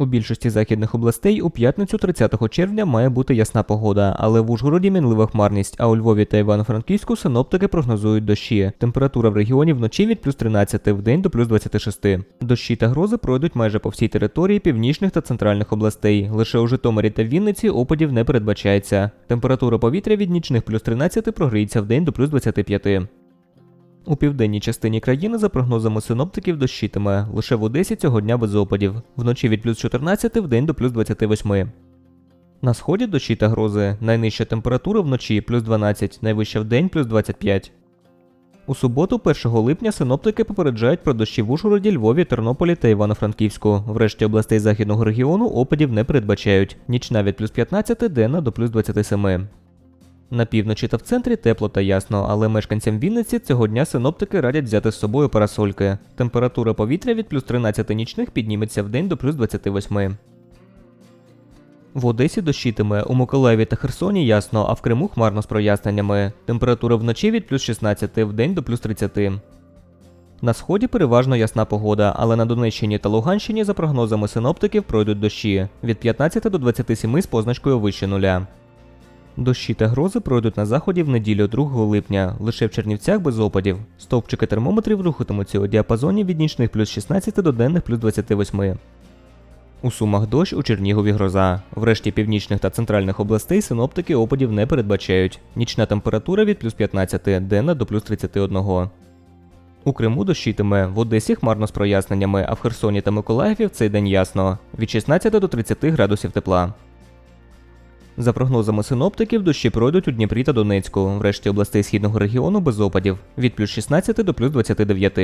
У більшості західних областей у п'ятницю 30 червня має бути ясна погода, але в Ужгороді мінлива хмарність, а у Львові та Івано-Франківську синоптики прогнозують дощі. Температура в регіоні вночі від плюс 13 в день до плюс 26. Дощі та грози пройдуть майже по всій території північних та центральних областей. Лише у Житомирі та Вінниці опадів не передбачається. Температура повітря від нічних плюс 13 прогріється в день до плюс 25. У південній частині країни, за прогнозами синоптиків, дощитиме. Лише в Одесі цього дня без опадів. Вночі від плюс 14 в день до плюс 28. На сході дощі та грози. Найнижча температура вночі плюс 12, найвища в день плюс 25. У суботу, 1 липня, синоптики попереджають про дощі в Ужгороді, Львові, Тернополі та Івано-Франківську. Врешті областей західного регіону опадів не передбачають. Нічна від плюс 15, денна до плюс 27. На півночі та в центрі тепло та ясно, але мешканцям Вінниці цього дня синоптики радять взяти з собою парасольки. Температура повітря від плюс 13 нічних підніметься в день до плюс 28. В Одесі дощитиме, у Миколаєві та Херсоні ясно, а в Криму хмарно з проясненнями. Температура вночі від плюс 16 в день до плюс 30. На сході переважно ясна погода, але на Донеччині та Луганщині, за прогнозами синоптиків, пройдуть дощі від 15 до 27 з позначкою вище нуля. Дощі та грози пройдуть на заході в неділю 2 липня, лише в Чернівцях без опадів. Стовпчики термометрів рухатимуться у діапазоні від нічних плюс 16 до денних плюс 28. У Сумах дощ, у Чернігові гроза. Врешті північних та центральних областей синоптики опадів не передбачають. Нічна температура від плюс 15, денна до плюс 31. У Криму дощитиме, в Одесі хмарно з проясненнями, а в Херсоні та Миколаєві в цей день ясно. Від 16 до 30 градусів тепла. За прогнозами синоптиків, дощі пройдуть у Дніпрі та Донецьку, врешті областей східного регіону без опадів від плюс 16 до плюс 29.